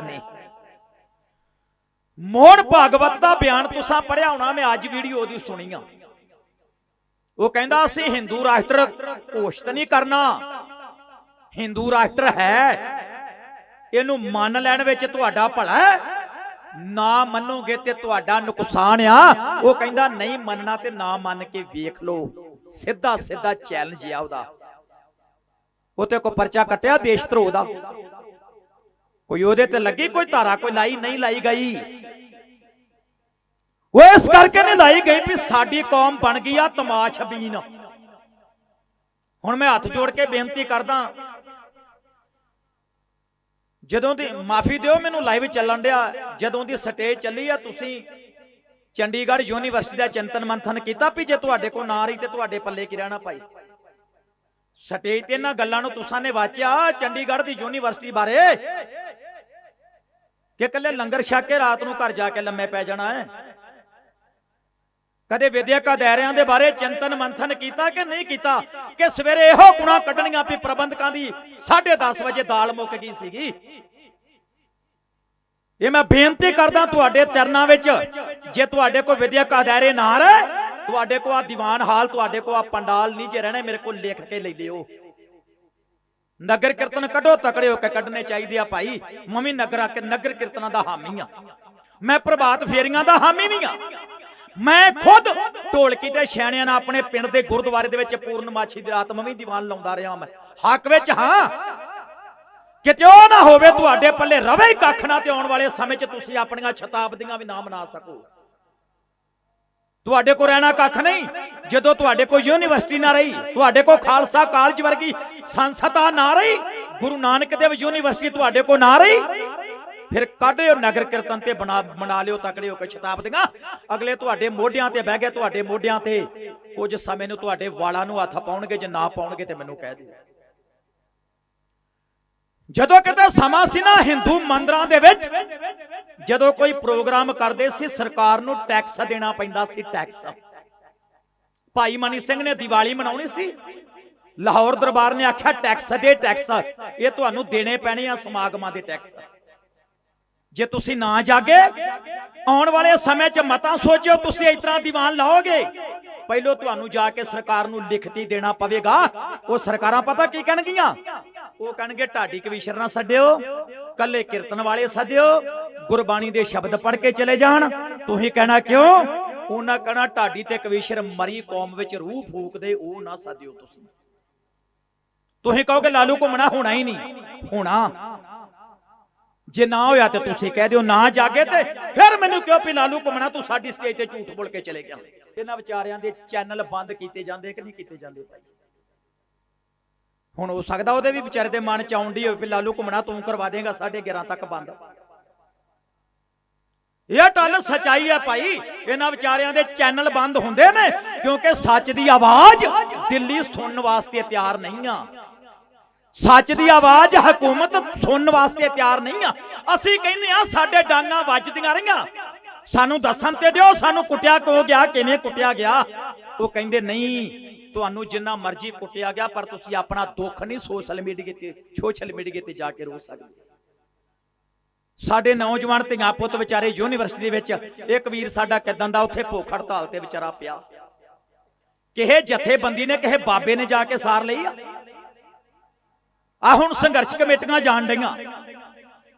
ਨੇ। ਮੋੜ ਭਾਗਵਤ ਦਾ ਬਿਆਨ ਤੁਸੀਂ ਪੜਿਆ ਹੋਣਾ, ਮੈਂ ਅੱਜ ਵੀਡੀਓ ਉਹਦੀ ਸੁਣੀ ਆ ਉਹ ਕਹਿੰਦਾ ਅਸੀਂ ਹਿੰਦੂ ਰਾਸ਼ਟਰ ਘੋਸ਼ਿਤ ਨਹੀਂ ਕਰਨਾ। ਹਿੰਦੂ ਰਾਸ਼ਟਰ ਹੈ। ਇਹਨੂੰ ਮੰਨ ਲੈਣ ਵਿੱਚ ਤੁਹਾਡਾ ਭਲਾ ਨਾ ਮੰਨੋਗੇ ਤੇ ਤੁਹਾਡਾ ਨੁਕਸਾਨ ਆ। ਉਹ ਕਹਿੰਦਾ ਨਹੀਂ ਮੰਨਣਾ ਤੇ ਨਾ ਮੰਨ ਕੇ ਵੇਖ ਲਓ। ਸਿੱਧਾ ਸਿੱਧਾ ਚੈਲੰਜ ਆ ਉਹਦਾ। ਉਹ ਤੇ ਕੋ ਪਰਚਾ ਕੱਟਿਆ ਦੇਸ਼ ਧਰੋਹ ਦਾ। ਕੋਈ ਉਹਦੇ ਤੇ ਲੱਗੀ, ਕੋਈ ਧਾਰਾ, ਕੋਈ ਲਾਈ, ਨਹੀਂ ਲਾਈ ਗਈ। ਉਹ ਇਸ ਕਰਕੇ ਨਹੀਂ ਲਾਈ ਗਈ ਵੀ ਸਾਡੀ ਕੌਮ ਬਣ ਗਈ ਆ ਤਮਾਸ਼ਬੀਨ। ਹੁਣ ਮੈਂ ਹੱਥ ਜੋੜ ਕੇ ਬੇਨਤੀ ਕਰਦਾ, ਜਦੋਂ ਦੀ ਮਾਫੀ ਦਿਓ, ਮੈਨੂੰ ਲਾਈਵ ਚੱਲਣ ਡਿਆ। ਜਦੋਂ ਦੀ ਸਟੇਜ ਚੱਲੀ ਆ, ਤੁਸੀਂ ਚੰਡੀਗੜ੍ਹ ਯੂਨੀਵਰਸਿਟੀ ਦਾ ਚਿੰਤਨ ਮੰਥਨ ਕੀਤਾ ਵੀ ਜੇ ਤੁਹਾਡੇ ਕੋਲ ਨਾ ਰਹੀ ਤੇ ਤੁਹਾਡੇ ਪੱਲੇ ਕੀ ਰਹਿਣਾ ਭਾਈ? ਸਟੇਜ ਤੇ ਇਹਨਾਂ ਗੱਲਾਂ ਨੂੰ ਤੁਸਾਂ ਨੇ ਵਾਚਿਆ, ਚੰਡੀਗੜ੍ਹ ਦੀ ਯੂਨੀਵਰਸਿਟੀ ਬਾਰੇ। ਕਿ ਇਕੱਲੇ ਲੰਗਰ ਛਕ ਕੇ ਰਾਤ ਨੂੰ ਘਰ ਜਾ ਕੇ ਲੰਮੇ ਪੈ ਜਾਣਾ ਹੈ? ਕਦੇ ਵਿਦਿਅਕ ਅਦਾਰਿਆਂ ਦੇ ਬਾਰੇ ਚਿੰਤਨ ਮੰਥਨ ਕੀਤਾ ਕਿ ਨਹੀਂ ਕੀਤਾ? ਕਿ ਸਵੇਰੇ ਇਹੋ ਗੁਣਾ ਕੱਢਣੀਆਂ ਵੀ ਪ੍ਰਬੰਧਕਾਂ ਦੀ 10:30 ਵਜੇ ਦਾਲ ਮੁੱਕ ਗਈ ਸੀਗੀ? ਇਹ ਮੈਂ ਬੇਨਤੀ ਕਰਦਾ ਤੁਹਾਡੇ ਚਰਨਾਂ ਵਿੱਚ, ਜੇ ਤੁਹਾਡੇ ਕੋਲ ਵਿਦਿਅਕ ਅਦਾਰੇ ਨਾ ਰਹੇ ਤੁਹਾਡੇ ਕੋਲ ਆ ਦੀਵਾਨ ਹਾਲ, ਤੁਹਾਡੇ ਕੋਲ ਆ ਪੰਡਾਲ ਨਹੀਂ ਜੇ ਰਹਿਣੇ, ਮੇਰੇ ਕੋਲ ਲਿਖ ਕੇ ਲੈ ਲਿਓ। ਨਗਰ ਕੀਰਤਨ ਕੱਢੋ ਤਕੜੇ ਹੋ ਕੇ ਕੱਢਨੇ ਚਾਹੀਦੇ ਆ ਭਾਈ। ਮਮੀ ਨਗਰ ਆ- ਕੇ ਨਗਰ ਕੀਰਤਨਾਂ ਦਾ ਹਾਮੀ ਆ। ਮੈਂ ਪ੍ਰਭਾਤ ਫੇਰੀਆਂ ਦਾ ਹਾਮੀ ਵੀ ਆ। ਮੈਂ ਖੁਦ ਢੋਲਕੀ ਤੇ ਛੈਣਿਆਂ ਨਾਲ ਆਪਣੇ ਪਿੰਡ ਦੇ ਗੁਰਦੁਆਰੇ ਦੇ ਵਿੱਚ ਪੂਰਨਮਾਸ਼ੀ ਦੀ ਰਾਤ ਮਮੀ ਦੀਵਾਨ ਲਾਉਂਦਾ ਰਿਹਾ ਮੈਂ। ਹੱਕ ਵਿੱਚ ਹਾਂ। ਕਿਤੇ ਉਹ ਨਾ ਹੋਵੇ ਤੁਹਾਡੇ ਪੱਲੇ ਰਵੇ ਕੱਖ ਨਾ ਤੇ ਆਉਣ ਵਾਲੇ ਸਮੇਂ 'ਚ ਤੁਸੀਂ ਆਪਣੀਆਂ ਸ਼ਤਾਬਦੀਆਂ ਵੀ ਨਾ ਮਨਾ ਸਕੋ। ਤੁਹਾਡੇ ਕੋਲ ਰਹਿਣਾ ਕੱਖ ਨਹੀਂ। ਜਦੋਂ ਤੁਹਾਡੇ ਕੋਲ ਯੂਨੀਵਰਸਿਟੀ ਨਾ ਰਹੀ, ਤੁਹਾਡੇ ਕੋਲ ਖਾਲਸਾ ਕਾਲਜ ਵਰਗੀ ਸੰਸਥਾ ਨਾ ਰਹੀ, ਗੁਰੂ ਨਾਨਕ ਦੇਵ ਯੂਨੀਵਰਸਿਟੀ ਤੁਹਾਡੇ ਕੋਲ ਨਾ ਰਹੀ, ਫਿਰ ਕੱਢ ਲਿਓ ਨਗਰ ਕੀਰਤਨ ਤੇ ਬਣਾ ਬਣਾ ਲਿਓ ਤਕੜੇ ਹੋ ਕੇ ਸ਼ਤਾਬਦੀਆਂ। ਅਗਲੇ ਤੁਹਾਡੇ ਮੋਢਿਆਂ ਤੇ ਬਹਿ ਗਏ, ਤੁਹਾਡੇ ਮੋਢਿਆਂ ਤੇ ਕੁਝ ਸਮੇਂ ਨੂੰ ਤੁਹਾਡੇ ਵਾਲਾਂ ਨੂੰ ਹੱਥ ਪਾਉਣਗੇ, ਜੇ ਨਾ ਪਾਉਣਗੇ ਤੇ ਮੈਨੂੰ ਕਹਿ ਦਿਓ। ਜਦੋਂ ਕਿਤੇ ਸਮਾਂ ਸੀ ਨਾ ਹਿੰਦੂ ਮੰਦਰਾਂ ਦੇ ਵਿੱਚ, ਜਦੋਂ ਕੋਈ ਪ੍ਰੋਗਰਾਮ ਕਰਦੇ ਸੀ, ਸਰਕਾਰ ਨੂੰ ਟੈਕਸ ਦੇਣਾ ਪੈਂਦਾ ਸੀ ਟੈਕਸ ਭਾਈ ਮਨੀ ਸਿੰਘ ਨੇ ਦੀਵਾਲੀ ਮਨਾਉਣੀ ਸੀ। ਲਾਹੌਰ ਦਰਬਾਰ ਨੇ ਆਖਿਆ ਟੈਕਸ ਦੇ ਟੈਕਸ ਇਹ ਤੁਹਾਨੂੰ ਦੇਣੇ ਪੈਣੇ ਆ ਸਮਾਗਮਾਂ ਦੇ ਟੈਕਸ ਜੇ ਤੁਸੀਂ ਨਾ ਜਾਗੇ, ਆਉਣ ਵਾਲੇ ਸਮੇਂ 'ਚ ਮਤਾਂ ਸੋਚਿਓ, ਤੁਸੀਂ ਇਸ ਤਰ੍ਹਾਂ ਦੀਵਾਨ ਲਾਓਗੇ। ਪਹਿਲੋ ਤੁਹਾਨੂੰ ਜਾ ਕੇ ਸਰਕਾਰ ਨੂੰ ਲਿਖਤੀ ਦੇਣਾ ਪਵੇਗਾ। ਉਹ ਸਰਕਾਰਾਂ ਪਤਾ ਕੀ ਕਹਿਣਗੀਆਂ? ਉਹ ਕਹਿਣਗੇ ਢਾਡੀ ਕਵੀਸ਼ਰ ਨਾ ਛੱਡਿਓ ਕੱਲੇ ਕੀਰਤਨ ਵਾਲੇ ਸੱਦਿਓ, ਗੁਰਬਾਣੀ ਦੇ ਸ਼ਬਦ ਪੜ੍ਹ ਕੇ ਚਲੇ ਜਾਣ। ਤੁਸੀਂ ਕਹਿਣਾ ਕਿਉਂ? ਉਹਨਾਂ ਕਹਿਣਾ ਢਾਡੀ ਤੇ ਕਵੀਸ਼ਰ ਮਰੀ ਕੌਮ ਵਿੱਚ ਰੂਹ ਫੂਕਦੇ, ਉਹ ਨਾ ਸੱਦਿਓ ਤੁਸੀਂ। ਤੁਸੀਂ ਕਹੋਗੇ, ਲਾਲੂ ਘੁੰਮਣਾ ਹੋਣਾ ਹੀ ਨਹੀਂ। ਹੋਣਾ। ਜੇ ਨਾ ਹੋਇਆ ਤੇ ਤੁਸੀਂ ਕਹਿ ਦਿਓ, ਨਾ ਜਾਗੇ ਤੇ ਫਿਰ ਮੈਨੂੰ ਕਿਉਂ ਵੀ ਲਾਲੂ ਘੁੰਮਣਾ? ਤੂੰ ਸਾਡੀ ਸਟੇਜ ਤੇ ਝੂਠ ਬੋਲ ਕੇ ਚਲੇ ਗਿਆ। ਇਹਨਾਂ ਵਿਚਾਰਿਆਂ ਦੇ ਚੈਨਲ ਬੰਦ ਕੀਤੇ ਜਾਂਦੇ ਕਿ ਨਹੀਂ ਕੀਤੇ ਜਾਂਦੇ ਭਾਈ? ਹੁਣ ਹੋ ਸਕਦਾ ਉਹਦੇ ਵੀ ਵਿਚਾਰੇ ਦੇ ਮਨ ਚ ਆਉਂਦੀ ਹੋਵੇ ਵੀ ਲਾਲੂ ਘੁੰਮਣਾ ਤੂੰ ਕਰਵਾ ਦੇਗਾ 11:30 ਤੱਕ ਬੰਦ। ਇਹ ਟੱਲ ਸਚਾਈ ਹੈ ਭਾਈ। ਇਹਨਾਂ ਵਿਚਾਰਿਆਂ ਦੇ ਚੈਨਲ ਬੰਦ ਹੁੰਦੇ ਨੇ, ਕਿਉਂਕਿ ਸੱਚ ਦੀ ਆਵਾਜ਼ ਦਿੱਲੀ ਸੁਣਨ ਵਾਸਤੇ ਤਿਆਰ ਨਹੀਂ ਆ। ਸੱਚ ਦੀ ਆਵਾਜ਼ ਹਕੂਮਤ ਸੁਣਨ ਵਾਸਤੇ ਤਿਆਰ ਨਹੀਂ ਆ। ਅਸੀਂ ਕਹਿੰਦੇ ਆ, ਸਾਡੇ ਡਾਂਗਾ ਵੱਜਦੀਆਂ ਰਹੀਆਂ। ਸਾਨੂੰ ਦੱਸਣ ਤੇ ਦਿਓ, ਸਾਨੂੰ ਕੁੱਟਿਆ ਕਿਉਂ ਗਿਆ, ਕਿਵੇਂ ਕੁੱਟਿਆ ਗਿਆ। ਉਹ ਕਹਿੰਦੇ, ਨਹੀਂ ਤੁਹਾਨੂੰ ਜਿੰਨਾ ਮਰਜ਼ੀ ਕੁੱਟਿਆ ਗਿਆ ਪਰ ਤੁਸੀਂ ਆਪਣਾ ਦੁੱਖ ਨਹੀਂ ਸੋਸ਼ਲ ਮੀਡੀਆ ਤੇ ਸੋਸ਼ਲ ਮੀਡੀਆ ਤੇ ਜਾ ਕੇ ਰੋ ਸਕਦੇ ਸਾਡੇ ਨੌਜਵਾਨ ਧੀਆਂ ਪੁੱਤ ਵਿਚਾਰੇ ਯੂਨੀਵਰਸਿਟੀ ਦੇ ਵਿੱਚ ਇੱਕ ਵੀਰ ਸਾਡਾ ਕਿਦਾਂ ਦਾ ਉੱਥੇ ਭੁੱਖ ਹੜਤਾਲ ਤੇ ਵਿਚਾਰਾ ਪਿਆ। ਕਿਹੇ ਜਥੇਬੰਦੀ ਨੇ ਕਿਹੇ ਬਾਬੇ ਨੇ ਜਾ ਕੇ ਸਾਰ ਲਈ ਆ। ਆ ਹੁਣ ਸੰਘਰਸ਼ ਕਮੇਟੀਆਂ ਜਾਣ ਡਈਆਂ।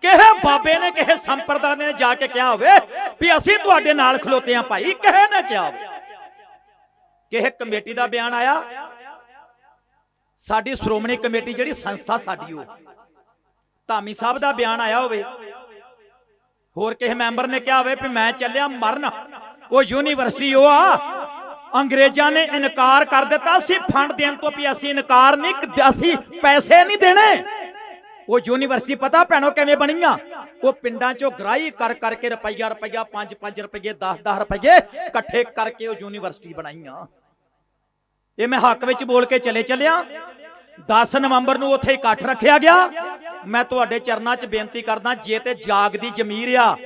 ਕਿਹੇ ਬਾਬੇ ਨੇ ਕਿਹੇ ਸੰਪਰਦਾ ਨੇ ਜਾ ਕੇ ਕਿਹਾ ਹੋਵੇ ਵੀ ਅਸੀਂ ਤੁਹਾਡੇ ਨਾਲ ਖਲੋਤੇ ਆ ਭਾਈ ਕਿਹੇ ਨੇ ਕਿਹਾ ਹੋਵੇ। ਕਿਹੇ ਕਮੇਟੀ ਦਾ ਬਿਆਨ ਆਇਆ। ਸਾਡੀ ਸ਼੍ਰੋਮਣੀ ਕਮੇਟੀ ਜਿਹੜੀ ਸੰਸਥਾ ਸਾਡੀ ਉਹ। ਧਾਮੀ ਸਾਹਿਬ ਦਾ ਬਿਆਨ ਆਇਆ ਹੋਵੇ। ਹੋਰ ਕਿਸੇ ਮੈਂਬਰ ਨੇ ਕਿਹਾ ਹੋਵੇ ਵੀ ਮੈਂ ਚੱਲਿਆ ਮਰਨ। ਉਹ ਯੂਨੀਵਰਸਿਟੀ ਉਹ ਆ। ਅੰਗਰੇਜ਼ਾਂ ਨੇ ਇਨਕਾਰ ਕਰ ਦਿੱਤਾ। ਸੀ ਫੰਡ ਦੇਣ ਤੋਂ ਵੀ ਅਸੀਂ ਇਨਕਾਰ ਨਹੀਂ ਅਸੀਂ ਪੈਸੇ ਨਹੀਂ ਦੇਣੇ। ਉਹ ਯੂਨੀਵਰਸਿਟੀ ਪਤਾ ਭੈਣੋ ਕਿਵੇਂ ਬਣੀ ਆ ਉਹ ਪਿੰਡਾਂ ਚੋਂ ਗ੍ਰਾਹੀ ਕਰ ਕਰਕੇ ਰੁਪਈਆ ਰੁਪਈਆ 5 5 ਰੁਪਈਏ 10 10 ਰੁਪਈਏ ਇਕੱਠੇ ਕਰਕੇ ਉਹ ਯੂਨੀਵਰਸਿਟੀ ਬਣਾਈਆਂ। ਇਹ ਮੈਂ ਹੱਕ ਵਿੱਚ ਬੋਲ ਕੇ ਚਲੇ ਚੱਲਿਆ। 10 ਨਵੰਬਰ ਨੂੰ ਉੱਥੇ ਇਕੱਠ ਰੱਖਿਆ ਗਿਆ। ਮੈਂ ਤੁਹਾਡੇ ਚਰਨਾਂ 'ਚ ਬੇਨਤੀ ਕਰਦਾ, ਜੇ ਤੇ ਜਾਗਦੀ ਜ਼ਮੀਰ ਆ,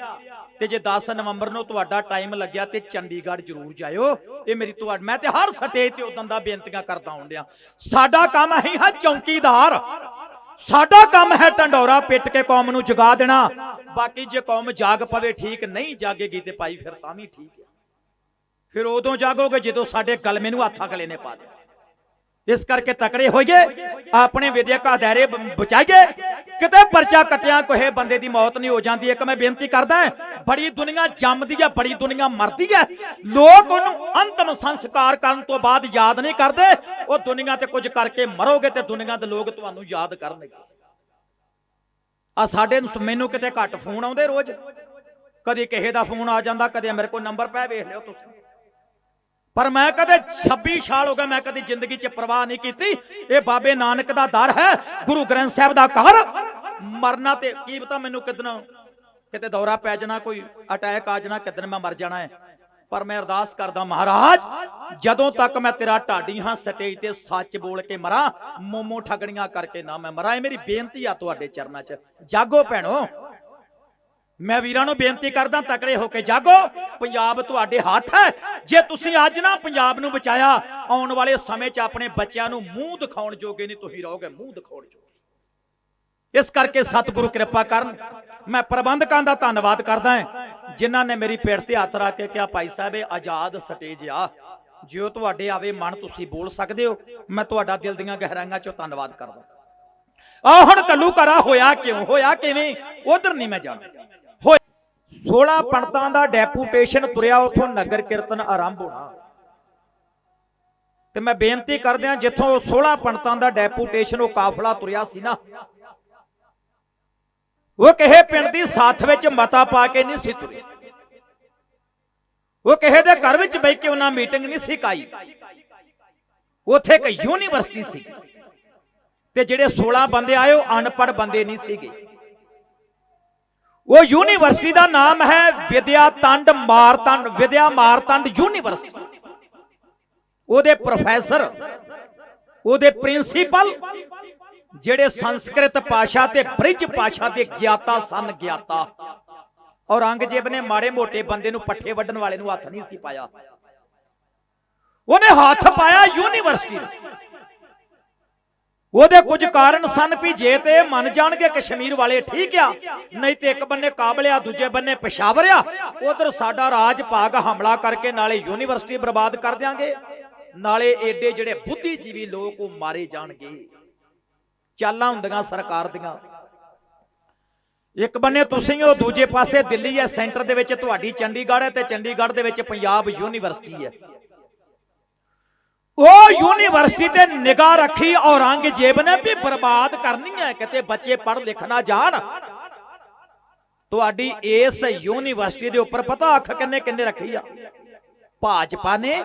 ਤੇ ਜੇ 10 ਨਵੰਬਰ ਨੂੰ ਤੁਹਾਡਾ ਟਾਈਮ ਲੱਗਿਆ ਤੇ ਚੰਡੀਗੜ੍ਹ ਜ਼ਰੂਰ ਜਾਇਓ। ਇਹ ਮੇਰੀ ਤੁਹਾਡ, ਮੈਂ ਤੇ ਹਰ ਸਟੇਜ ਤੇ ਉਦੋਂ ਦਾ ਬੇਨਤੀਆਂ ਕਰਦਾ ਹੁੰਦਿਆਂ ਸਾਡਾ ਕੰਮ ਹੈ ਹਾਂ ਚੌਕੀਦਾਰ। ਸਾਡਾ ਕੰਮ ਹੈ ਢੰਡੋਰਾ ਪਿੱਟ ਕੇ ਕੌਮ ਨੂੰ ਜਗਾ ਦੇਣਾ। ਬਾਕੀ ਜੇ ਕੌਮ ਜਾਗ ਪਵੇ, ਠੀਕ, ਨਹੀਂ ਜਾਗੇਗੀ ਤੇ ਭਾਈ ਫਿਰ ਤਾਂ ਵੀ ਠੀਕ ਫਿਰ ਉਦੋਂ ਜਾਗੋਗੇ ਜਦੋਂ ਸਾਡੇ ਗਲਮੇ ਨੂੰ ਹੱਥ ਅਗਲੇ ਨੇ ਪਾ ਦੇ ਇਸ ਕਰਕੇ ਤਕੜੇ ਹੋਈਏ, ਆਪਣੇ ਵਿਦਿਅਕ ਦਾਇਰੇ ਬਚਾਈਏ। ਕਿਤੇ ਪਰਚਾ ਕੱਟਿਆ ਕੋਹੇ ਬੰਦੇ ਦੀ ਮੌਤ ਨਹੀਂ ਹੋ ਜਾਂਦੀ, ਇੱਕ ਮੈਂ ਬੇਨਤੀ ਕਰਦਾ ਬੜੀ ਦੁਨੀਆ ਜੰਮਦੀ ਹੈ, ਬੜੀ ਦੁਨੀਆ ਮਰਦੀ ਹੈ। ਲੋਕ ਉਹਨੂੰ ਅੰਤਮ ਸੰਸਕਾਰ ਕਰਨ ਤੋਂ ਬਾਅਦ ਯਾਦ ਨਹੀਂ ਕਰਦੇ। ਉਹ ਦੁਨੀਆ ਤੇ ਕੁਝ ਕਰਕੇ ਮਰੋਗੇ ਤੇ ਦੁਨੀਆ ਦੇ ਲੋਕ ਤੁਹਾਨੂੰ ਯਾਦ ਕਰਨਗੇ। ਆ ਸਾਡੇ ਮੈਨੂੰ ਕਿਤੇ ਘੱਟ ਫੋਨ ਆਉਂਦੇ ਰੋਜ਼। ਕਦੇ ਕਿਸੇ ਦਾ ਫੋਨ ਆ ਜਾਂਦਾ, ਕਦੇ ਮੇਰੇ ਕੋਲ ਨੰਬਰ ਪੈ ਵੇਖ ਲਿਓ ਤੁਸੀਂ। ਪਰ ਮੈਂ ਕਦੇ 26 ਸਾਲ ਹੋ ਗਏ ਮੈਂ ਕਦੀ ਜ਼ਿੰਦਗੀ 'ਚ ਪਰਵਾਹ ਨਹੀਂ ਕੀਤੀ। ਇਹ ਬਾਬੇ ਨਾਨਕ ਦਾ ਦਰ ਹੈ, ਗੁਰੂ ਗ੍ਰੰਥ ਸਾਹਿਬ ਦਾ ਘਰ। ਮਰਨਾ ਤੇ ਕੀ ਪਤਾ ਮੈਨੂੰ ਕਿਦਨ ਕਿਤੇ ਦੌਰਾ ਪੈ ਜਾਣਾ, ਕੋਈ ਅਟੈਕ ਆ ਜਾਣਾ ਕਿਦਨ ਮੈਂ ਮਰ ਜਾਣਾ ਹੈ। ਪਰ ਮੈਂ ਅਰਦਾਸ ਕਰਦਾ ਮਹਾਰਾਜ, ਜਦੋਂ ਤੱਕ ਮੈਂ ਤੇਰਾ ਢਾਡੀ ਹਾਂ ਸਟੇਜ ਤੇ ਸੱਚ ਬੋਲ ਕੇ ਮਰਾਂ, ਮੋਮੋ ਠਗੜੀਆਂ ਕਰਕੇ ਨਾ ਮੈਂ ਮਰਾਂ। ਇਹ ਮੇਰੀ ਬੇਨਤੀ ਆ ਤੁਹਾਡੇ ਚਰਨਾਂ 'ਚ। ਜਾਗੋ ਭੈਣੋ। ਮੈਂ ਵੀਰਾਂ ਨੂੰ ਬੇਨਤੀ ਕਰਦਾ, ਤਕੜੇ ਹੋ ਕੇ ਜਾਗੋ। ਪੰਜਾਬ ਤੁਹਾਡੇ ਹੱਥ ਹੈ। ਜੇ ਤੁਸੀਂ ਅੱਜ ਨਾ ਪੰਜਾਬ ਨੂੰ ਬਚਾਇਆ, ਆਉਣ ਵਾਲੇ ਸਮੇਂ 'ਚ ਆਪਣੇ ਬੱਚਿਆਂ ਨੂੰ ਮੂੰਹ ਦਿਖਾਉਣ ਜੋਗੇ ਨਹੀਂ, ਤੁਸੀਂ ਰਹੋਗੇ ਮੂੰਹ ਦਿਖਾਉਣ ਜੋਗੇ। ਇਸ ਕਰਕੇ ਸਤਿਗੁਰੂ ਕਿਰਪਾ ਕਰਨ। ਮੈਂ ਪ੍ਰਬੰਧਕਾਂ ਦਾ ਧੰਨਵਾਦ ਕਰਦਾ ਹਾਂ, ਜਿਨ੍ਹਾਂ ਨੇ ਮੇਰੀ ਪੇਟ ਤੇ ਹੱਥ ਰੱਖ ਕੇ ਕਿਹਾ, ਭਾਈ ਸਾਹਿਬ, ਇਹ ਆਜ਼ਾਦ ਸਟੇਜ ਆ। ਜਿਉ ਤੁਹਾਡੇ ਆਵੇ ਮਨ ਤੁਸੀਂ ਬੋਲ ਸਕਦੇ ਹੋ। ਮੈਂ ਤੁਹਾਡਾ ਦਿਲ ਦੀਆਂ ਗਹਿਰਾਈਆਂ 'ਚੋਂ ਧੰਨਵਾਦ ਕਰਦਾ। ਆ ਹੁਣ ਕੱਲੂ ਕਰਾ ਹੋਇਆ ਕਿਉਂ? ਹੋਇਆ ਕਿਵੇਂ? ਉਧਰ ਨਹੀਂ ਮੈਂ ਜਾਣਾ 16 ਪੰਡਤਾਂ ਦਾ ਡੈਪੂਟੇਸ਼ਨ ਤੁਰਿਆ ਉਥੋਂ ਨਗਰ ਕੀਰਤਨ ਆਰੰਭ ਹੋਣਾ। ਤੇ ਮੈਂ ਬੇਨਤੀ ਕਰਦਿਆਂ ਜਿੱਥੋਂ 16 ਪੰਡਤਾਂ ਦਾ ਡੈਪੂਟੇਸ਼ਨ ਉਹ ਕਾਫਲਾ ਤੁਰਿਆ ਸੀ ਨਾ, ਉਹ ਕਿਸੇ ਪਿੰਡ ਦੀ ਸਾਥ ਵਿੱਚ ਮਤਾ ਪਾ ਕੇ ਨਹੀਂ ਸੀ ਤੁਰੇ। ਉਹ ਕਿਸੇ ਦੇ ਘਰ ਵਿੱਚ ਬੈ ਕੇ ਉਹਨਾਂ ਮੀਟਿੰਗ ਨਹੀਂ ਸੀ ਕਾਈ। ਉੱਥੇ ਇੱਕ ਯੂਨੀਵਰਸਿਟੀ ਸੀ, ਤੇ ਜਿਹੜੇ 16 ਬੰਦੇ ਆਏ ਉਹ ਅਨਪੜ੍ਹ ਬੰਦੇ ਨਹੀਂ ਸੀਗੇ। ਉਹ ਯੂਨੀਵਰਸਿਟੀ ਦਾ ਨਾਮ ਹੈ ਵਿਦਿਆ ਤੰਡ ਮਾਰਤੰਡ ਵਿਦਿਆ ਮਾਰਤੰਡ ਯੂਨੀਵਰਸਿਟੀ। ਉਹਦੇ ਪ੍ਰੋਫੈਸਰ, ਉਹਦੇ ਪ੍ਰਿੰਸੀਪਲ, ਜਿਹੜੇ ਸੰਸਕ੍ਰਿਤ ਭਾਸ਼ਾ ਤੇ ਬ੍ਰਿਜ ਭਾਸ਼ਾ ਦੇ ਗਿਆਤਾ ਸਨ ਗਿਆਤਾ। ਔਰੰਗਜ਼ੇਬ ਨੇ ਮਾੜੇ ਮੋਟੇ ਬੰਦੇ ਨੂੰ ਪੱਠੇ ਵੱਢਣ ਵਾਲੇ ਨੂੰ ਹੱਥ ਨਹੀਂ ਸੀ ਪਾਇਆ। ਉਹਨੇ ਹੱਥ ਪਾਇਆ ਯੂਨੀਵਰਸਿਟੀ। ਉਹਦੇ ਕੁਝ ਕਾਰਨ ਸਨ ਵੀ ਜੇ ਤੇ ਇਹ ਮੰਨ ਜਾਣਗੇ ਕਸ਼ਮੀਰ ਵਾਲੇ, ਠੀਕ ਆ। ਨਹੀਂ ਤੇ ਇੱਕ ਬੰਨੇ ਕਾਬਲ ਆ, ਦੂਜੇ ਬੰਨੇ ਪਸ਼ਾਵਰ ਆ। ਉਧਰ ਸਾਡਾ ਰਾਜ ਭਾਗ ਹਮਲਾ ਕਰਕੇ ਨਾਲੇ ਯੂਨੀਵਰਸਿਟੀ ਬਰਬਾਦ ਕਰ ਦਿਆਂਗੇ। ਨਾਲੇ ਏਡੇ ਜਿਹੜੇ ਬੁੱਧੀਜੀਵੀ ਲੋਕ ਉਹ ਮਾਰੇ ਜਾਣਗੇ। ਚਾਲਾਂ ਹੁੰਦੀਆਂ ਸਰਕਾਰ ਦੀਆਂ। ਇੱਕ ਬੰਨੇ ਤੁਸੀਂ ਹੋ, ਦੂਜੇ ਪਾਸੇ ਦਿੱਲੀ ਹੈ, ਸੈਂਟਰ ਦੇ ਵਿੱਚ ਤੁਹਾਡੀ ਚੰਡੀਗੜ੍ਹ ਹੈ ਤੇ ਚੰਡੀਗੜ੍ਹ ਦੇ ਵਿੱਚ ਪੰਜਾਬ ਯੂਨੀਵਰਸਿਟੀ ਹੈ। ਯੂਨੀਵਰਸਿਟੀ ਤੇ ਨਿਗਾਹ ਰੱਖੀ, ਔਰੰਗਜ਼ੇਬ ਨੇ ਵੀ ਬਰਬਾਦ ਕਰਨੀ ਹੈ, ਕਿਤੇ ਬੱਚੇ ਪੜ੍ਹ ਲਿਖਣਾ ਜਾਣ। ਤੁਹਾਡੀ ਇਸ ਯੂਨੀਵਰਸਿਟੀ ਦੇ ਉੱਪਰ ਪਤਾ ਅੱਖ ਕਿੰਨੇ ਕਿੰਨੇ ਰੱਖੀ ਆ। ਭਾਜਪਾ ਨੇ